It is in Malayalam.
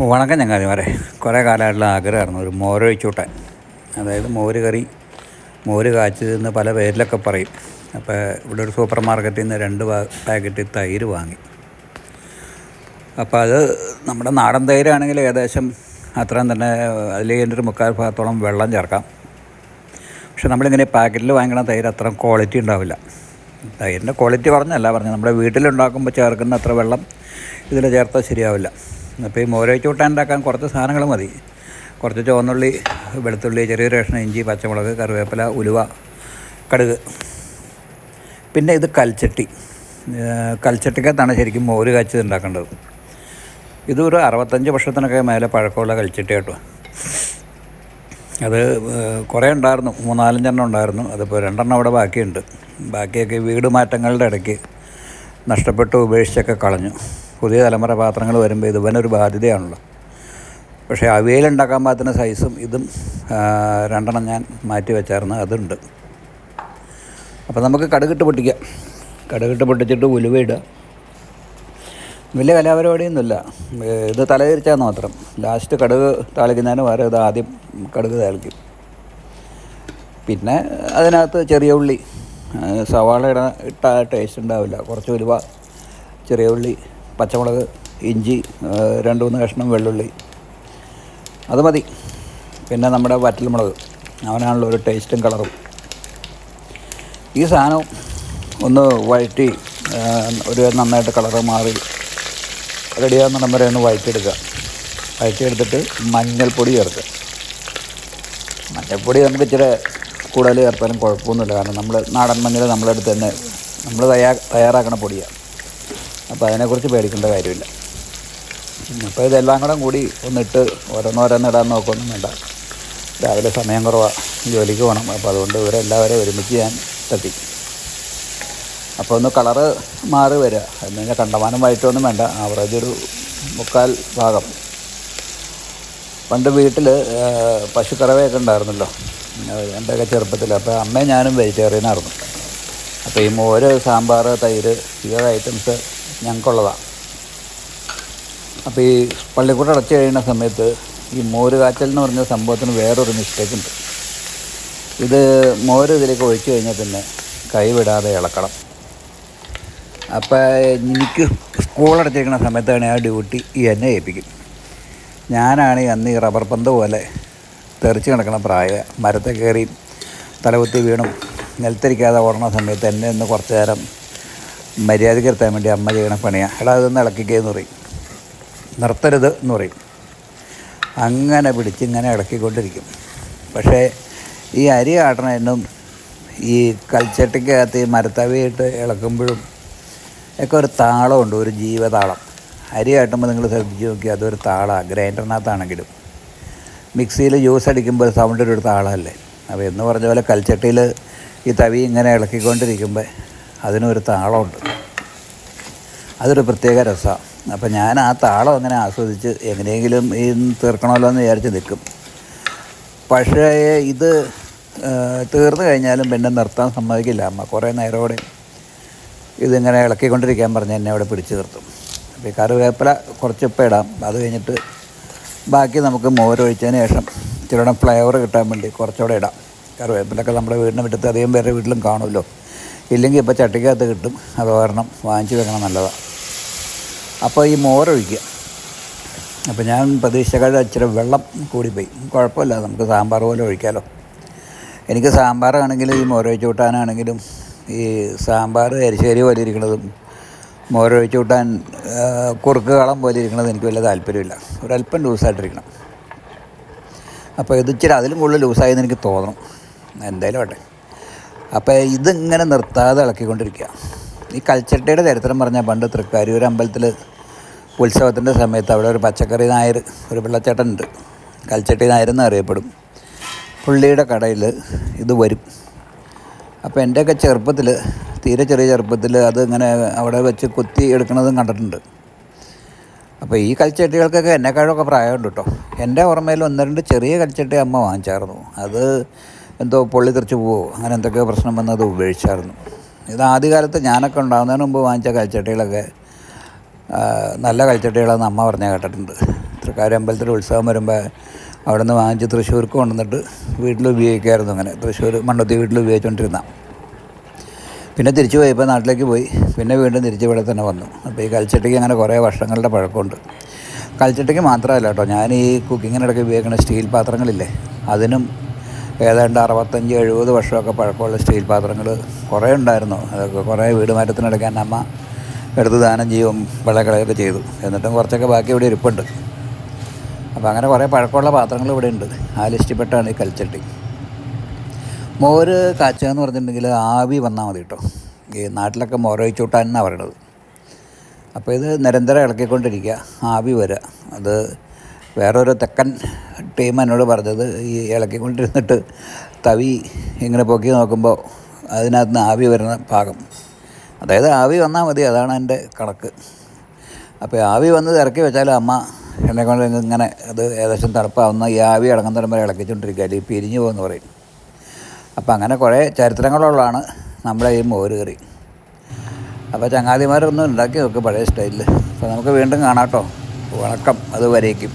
വണക്കം ചങ്ങാതിമാരെ. കുറേ കാലമായിട്ടുള്ള ആഗ്രഹമായിരുന്നു. ഒരു മോരൊഴിച്ചൂട്ടാൻ അതായത് മോര് കറി മോര് കാച്ചതെന്ന് പല പേരിലൊക്കെ പറയും. അപ്പോൾ ഇവിടെ ഒരു സൂപ്പർ മാർക്കറ്റിൽ നിന്ന് രണ്ട് പാക്കറ്റ് തൈര് വാങ്ങി. അപ്പോൾ അത് നമ്മുടെ നാടൻ തൈരാണെങ്കിൽ ഏകദേശം അത്രയും തന്നെ അതിലേക്ക് ഒരു മുക്കാൽ ഭാഗത്തോളം വെള്ളം ചേർക്കാം. പക്ഷെ നമ്മളിങ്ങനെ പാക്കറ്റിൽ വാങ്ങിക്കണ തൈര് അത്ര ക്വാളിറ്റി ഉണ്ടാവില്ല. തൈരിന്റെ ക്വാളിറ്റി പറഞ്ഞല്ല പറഞ്ഞു നമ്മുടെ വീട്ടിലുണ്ടാക്കുമ്പോൾ ചേർക്കുന്ന അത്ര വെള്ളം ഇതിൽ ചേർത്താൽ ശരിയാവില്ല. അപ്പോൾ ഈ മോരോ ചൂട്ടാനുണ്ടാക്കാൻ കുറച്ച് സാധനങ്ങൾ മതി. കുറച്ച് ചുവന്നുള്ളി വെളുത്തുള്ളി ചെറിയ റേഷൻ ഇഞ്ചി പച്ചമുളക് കറിവേപ്പില ഉലുവ കടുക്. പിന്നെ ഇത് കൽച്ചട്ടി. കൽച്ചട്ടിക്കകത്താണ് ശരിക്കും മോര് കാച്ചത് ഉണ്ടാക്കേണ്ടത്. ഇതൊരു അറുപത്തഞ്ച് വർഷത്തിനൊക്കെ മേലെ പഴക്കമുള്ള കൽച്ചട്ടി കേട്ടോ. അത് കുറേ ഉണ്ടായിരുന്നു. മൂന്നാലഞ്ചെണ്ണം ഉണ്ടായിരുന്നു. അതിപ്പോൾ രണ്ടെണ്ണം അവിടെ ബാക്കിയുണ്ട്. ബാക്കിയൊക്കെ വീട് മാറ്റങ്ങളുടെ ഇടയ്ക്ക് നഷ്ടപ്പെട്ട് ഉപേക്ഷിച്ചൊക്കെ കളഞ്ഞു. പുതിയ തലമുറ പാത്രങ്ങൾ വരുമ്പോൾ ഇത് വനൊരു ബാധ്യതയാണല്ലോ. പക്ഷേ അവയിലുണ്ടാക്കാൻ പാകത്തിന് സൈസും ഇതും രണ്ടെണ്ണം ഞാൻ മാറ്റി വെച്ചായിരുന്നു അതുണ്ട്. അപ്പോൾ നമുക്ക് കടുകിട്ട് പൊട്ടിക്കാം. കടുകിട്ട് പൊട്ടിച്ചിട്ട് ഉലുവയിടുക വലിയ കലാപരിപാടിയൊന്നുമില്ല ഇത് തലതിരിച്ചാൽ മാത്രം. ലാസ്റ്റ് കടുക് താളിക്കുന്നതിന് വേറെ ഇത് ആദ്യം കടുക് താളിക്കും. പിന്നെ അതിനകത്ത് ചെറിയ ഉള്ളി സവാള ഇട ഇട്ട ടേസ്റ്റ് ഉണ്ടാവില്ല. കുറച്ച് ഉലുവ ചെറിയ ഉള്ളി പച്ചമുളക് ഇഞ്ചി രണ്ട് മൂന്ന് കഷ്ണം വെള്ളുള്ളി. അത് മതി. പിന്നെ നമ്മുടെ വറ്റൽമുളക്. അവനാണല്ലോ ഒരു ടേസ്റ്റും കളറും. ഈ സാധനം ഒന്ന് വഴറ്റി ഒരു നന്നായിട്ട് കളറ് മാറി റെഡിയാകുന്ന വരെ ഒന്ന് വഴറ്റിയെടുക്കുക. വഴറ്റിയെടുത്തിട്ട് മഞ്ഞൾപ്പൊടി ചേർക്കുക. മഞ്ഞൾപ്പൊടി നമുക്ക് ഇച്ചിരി കൂടുതൽ ചേർത്താലും കുഴപ്പമൊന്നുമില്ല. കാരണം നമ്മൾ നാടൻ മഞ്ഞൾ നമ്മളെടുത്ത് തന്നെ നമ്മൾ തയ്യാ തയ്യാറാക്കണ പൊടിയാണ് അപ്പോൾ അതിനെക്കുറിച്ച് പേടിക്കേണ്ട കാര്യമില്ല. അപ്പോൾ ഇതെല്ലാം കൂടെ കൂടി ഒന്നിട്ട് ഓരോന്നോരോന്ന് ഇടാൻ നോക്കൊന്നും വേണ്ട. രാവിലെ സമയം കുറവാണ് ജോലിക്ക് പോകണം അപ്പോൾ അതുകൊണ്ട് ഇവരെല്ലാവരെയും ഒരുമിച്ച് ഞാൻ തട്ടി അപ്പോൾ ഒന്ന് കളറ് മാറി വരിക. എന്ന് കഴിഞ്ഞാൽ കണ്ടമാനം വായിട്ടൊന്നും വേണ്ട. ആവറേജ് ഒരു മുക്കാൽ ഭാഗം. പണ്ട് വീട്ടിൽ പശുക്കറവയൊക്കെ ഉണ്ടായിരുന്നല്ലോ. എന്റെയൊക്കെ ചെറുപ്പത്തിൽ. അപ്പോൾ അമ്മയും ഞാനും വെജിറ്റേറിയനായിരുന്നു അപ്പോൾ ഈ മോര് സാമ്പാർ തൈര് ഈ ഐറ്റംസ് ഞങ്ങൾക്കുള്ളതാണ്. അപ്പോൾ ഈ പള്ളിക്കൂടം അടച്ചു കഴിയുന്ന സമയത്ത് ഈ മോര് കാച്ചൽ എന്ന് പറഞ്ഞ സംഭവത്തിന് വേറൊരു മിസ്റ്റേക്ക് ഉണ്ട്. ഇത് മോര് ഇതിലേക്ക് ഒഴിച്ചു കഴിഞ്ഞാൽ പിന്നെ കൈവിടാതെ ഇളക്കണം. അപ്പോൾ എനിക്ക് സ്കൂൾ അടച്ചിരിക്കുന്ന സമയത്താണ് ആ ഡ്യൂട്ടി ഈ എന്നെ ഏൽപ്പിക്കും. ഞാനാണ് അന്ന് ഈ റബ്ബർ പന്ത് പോലെ തെറിച്ച് കിടക്കണ പ്രായ മരത്തെ കയറി തലകുത്തി വീണും നിലത്തിരിക്കാതെ ഓടണ സമയത്ത് എന്നെ ഒന്ന് കുറച്ച് നേരം മര്യാദയ്ക്ക് നിർത്താൻ വേണ്ടി അമ്മ ചെയ്യണ പണിയാണ് എടാ അതൊന്ന് ഇളക്കിക്കേന്ന് പറയും. നിർത്തരുത് എന്ന് പറയും. അങ്ങനെ പിടിച്ച് ഇങ്ങനെ ഇളക്കിക്കൊണ്ടിരിക്കും. പക്ഷേ ഈ അരി ആട്ടണതിനും ഈ കൽച്ചട്ടിക്കകത്ത് ഈ മരത്തവിയിട്ട് ഇളക്കുമ്പോഴും ഒക്കെ ഒരു താളമുണ്ട് ഒരു ജീവതാളം. അരി ആട്ടുമ്പോൾ നിങ്ങൾ ശ്രദ്ധിച്ച് നോക്കിയാൽ അതൊരു താളമാണ് ഗ്രൈൻഡറിനകത്താണെങ്കിലും. മിക്സിയിൽ ജ്യൂസ് അടിക്കുമ്പോൾ സൗണ്ടിന്റെ ഒരു താളമല്ലേ? അപ്പോൾ എന്ന് പറഞ്ഞ പോലെ കൽച്ചട്ടിയിൽ ഈ തവി ഇങ്ങനെ ഇളക്കിക്കൊണ്ടിരിക്കുമ്പോൾ അതിനൊരു താളമുണ്ട്. അതൊരു പ്രത്യേക രസമാണ് അപ്പം ഞാൻ ആ താളം അങ്ങനെ ആസ്വദിച്ച് എങ്ങനെയെങ്കിലും ഈ തീർക്കണമല്ലോ എന്ന് വിചാരിച്ച് നിൽക്കും. പക്ഷേ ഇത് തീർന്നു കഴിഞ്ഞാലും പിന്നെ നിർത്താൻ സമ്മതിക്കില്ല അമ്മ. കുറേ നേരോടെ ഇതിങ്ങനെ ഇളക്കിക്കൊണ്ടിരിക്കാൻ പറഞ്ഞ് എന്നെ അവിടെ പിടിച്ചു നിർത്തും. അപ്പോൾ ഈ കറിവേപ്പില കുറച്ചിപ്പം ഇടാം. അത് കഴിഞ്ഞിട്ട് ബാക്കി നമുക്ക് മോരൊഴിച്ചതിന് ശേഷം ഇച്ചിരി ഫ്ലേവർ കിട്ടാൻ വേണ്ടി കുറച്ചുകൂടെ ഇടാം. കറിവേപ്പിലൊക്കെ നമ്മുടെ വീടിന് മുറ്റത്ത് അധികം പേരുടെ വീട്ടിലും കാണുമല്ലോ. ഇല്ലെങ്കിൽ ഇപ്പോൾ ചട്ടിക്കകത്ത് കിട്ടും. അത് കാരണം വാങ്ങിച്ചു വെക്കണം നല്ലതാണ് അപ്പോൾ ഈ മോരൊഴിക്കുക അപ്പോൾ ഞാൻ പ്രതീക്ഷകളുടെ ഇച്ചിരി വെള്ളം കൂടിപ്പോയി. കുഴപ്പമില്ല നമുക്ക് സാമ്പാർ പോലെ ഒഴിക്കാമല്ലോ എനിക്ക് സാമ്പാറാണെങ്കിലും ഈ മോരൊഴിച്ച് കൂട്ടാനാണെങ്കിലും ഈ സാമ്പാർ എരിശ്ശേരി പോലെ ഇരിക്കുന്നതും മോരൊഴിച്ച് കൂട്ടാൻ കുറുക്ക് കളം പോലെ ഇരിക്കുന്നതും എനിക്ക് വലിയ താല്പര്യമില്ല. ഒരല്പം ലൂസായിട്ടിരിക്കണം. അപ്പോൾ ഇത് ഇച്ചിരി അതിലും കൂടുതൽ ലൂസായെന്ന് എനിക്ക് തോന്നണം. എന്തായാലും ആട്ടെ അപ്പോൾ ഇതിങ്ങനെ നിർത്താതെ ഇളക്കിക്കൊണ്ടിരിക്കുക. ഈ കൽച്ചട്ടയുടെ ചരിത്രം പറഞ്ഞാൽ പണ്ട് തൃക്കാരിയൂർ അമ്പലത്തിൽ ഉത്സവത്തിന്റെ സമയത്ത് അവിടെ ഒരു പച്ചക്കറി നായർ ഒരു പിള്ളച്ചേട്ടനുണ്ട്. കൽച്ചട്ടി നായരെന്ന് അറിയപ്പെടും. പുള്ളിയുടെ കടയിൽ ഇത് വരും. അപ്പോൾ എന്റെയൊക്കെ ചെറുപ്പത്തിൽ തീരെ ചെറിയ ചെറുപ്പത്തിൽ അത് ഇങ്ങനെ അവിടെ വെച്ച് കുത്തി എടുക്കുന്നതും കണ്ടിട്ടുണ്ട്. അപ്പോൾ ഈ കൽച്ചട്ടികൾക്കൊക്കെ എന്നെക്കാളൊക്കെ പ്രായമുണ്ട് കേട്ടോ. എന്റെ ഓർമ്മയിൽ ഒന്ന് രണ്ട് ചെറിയ കൽച്ചട്ടി അമ്മ വാങ്ങിച്ചായിരുന്നു. അത് എന്തോ പൊള്ളി തെറിച്ച് പോവോ അങ്ങനെ എന്തൊക്കെയോ പ്രശ്നം വന്നത് ഉപേക്ഷിച്ചായിരുന്നു. ഇത് ആദ്യകാലത്ത് ഞാനൊക്കെ ഉണ്ടാകുന്നതിന് മുമ്പ് വാങ്ങിച്ച കൽച്ചട്ടികളൊക്കെ നല്ല കൽച്ചട്ടികളാണെന്ന് അമ്മ പറഞ്ഞാൽ കേട്ടിട്ടുണ്ട്. തൃക്കാര് അമ്പലത്തിൽ ഉത്സവം വരുമ്പോൾ അവിടെ നിന്ന് വാങ്ങിച്ച് തൃശ്ശൂർക്ക് കൊണ്ടുവന്നിട്ട് വീട്ടിൽ ഉപയോഗിക്കായിരുന്നു അങ്ങനെ. തൃശ്ശൂർ മണ്ണത്തി വീട്ടിൽ ഉപയോഗിച്ചുകൊണ്ടിരുന്ന പിന്നെ തിരിച്ചു പോയപ്പോൾ നാട്ടിലേക്ക് പോയി. പിന്നെ വീണ്ടും തിരിച്ച് ഇവിടെ തന്നെ വന്നു. അപ്പോൾ ഈ കൽച്ചട്ടിക്ക് അങ്ങനെ കുറേ വർഷങ്ങളുടെ പഴക്കമുണ്ട്. കൽച്ചട്ടിക്ക് മാത്രമല്ല കേട്ടോ ഞാൻ ഈ കുക്കിങ്ങിനിടയ്ക്ക് ഉപയോഗിക്കുന്ന സ്റ്റീൽ പാത്രങ്ങളില്ലേ അതിനും ഏതാണ്ട് അറുപത്തഞ്ച് എഴുപത് വർഷമൊക്കെ പഴക്കമുള്ള സ്റ്റീൽ പാത്രങ്ങൾ കുറേ ഉണ്ടായിരുന്നു. അതൊക്കെ കുറേ വീട് മാറ്റത്തിനെടുക്കാൻ അമ്മ എടുത്ത് ദാനം ചെയ്യും വെള്ളക്കളയൊക്കെ ചെയ്തു. എന്നിട്ടും കുറച്ചൊക്കെ ബാക്കി ഇവിടെ ഇരിപ്പുണ്ട്. അപ്പോൾ അങ്ങനെ കുറേ പഴക്കമുള്ള പാത്രങ്ങൾ ഇവിടെ ഉണ്ട്. ആ ലിസ്റ്റിൽപ്പെട്ടാണ് ഈ കൽച്ചട്ടി മോര് കാച്ചുക എന്ന് പറഞ്ഞിട്ടുണ്ടെങ്കിൽ ആവി വന്നാൽ മതി കേട്ടോ. ഈ നാട്ടിലൊക്കെ മോരൊഴിച്ചൂട്ടാൻ എന്നാണ് പറയണത്? അപ്പോൾ ഇത് നിരന്തരം ഇളക്കിക്കൊണ്ടിരിക്കുക. ആവി വരിക. അത് വേറൊരു തെക്കൻ ടീം എന്നോട് പറഞ്ഞത് ഈ ഇളക്കിക്കൊണ്ടിരുന്നിട്ട് തവി ഇങ്ങനെ പൊക്കി നോക്കുമ്പോൾ അതിനകത്ത് നിന്ന് ആവി വരുന്ന ഭാഗം. അതായത് ആവി വന്നാൽ മതി അതാണ് എന്റെ കണക്ക്. അപ്പോൾ ആവി വന്ന് ഇറക്കി വെച്ചാൽ അമ്മ എന്നെ കൊണ്ട് ഇങ്ങനെ അത് ഏകദേശം തണുപ്പാവുന്ന ഈ ആവി ഇളങ്ങുന്ന വരെ ഇളക്കിച്ചുകൊണ്ടിരിക്കുക അല്ലെങ്കിൽ പിരിഞ്ഞു പോകുമെന്ന് പറയും. അപ്പോൾ അങ്ങനെ കുറേ ചരിത്രങ്ങളുള്ളതാണ് നമ്മുടെ ഈ മോര് കറി. അപ്പോൾ ചങ്ങാതിമാരൊന്നും ഉണ്ടാക്കി നോക്ക് പഴയ സ്റ്റൈലിൽ. അപ്പോൾ നമുക്ക് വീണ്ടും കാണാം കേട്ടോ. വണക്കം അത് വരേക്കും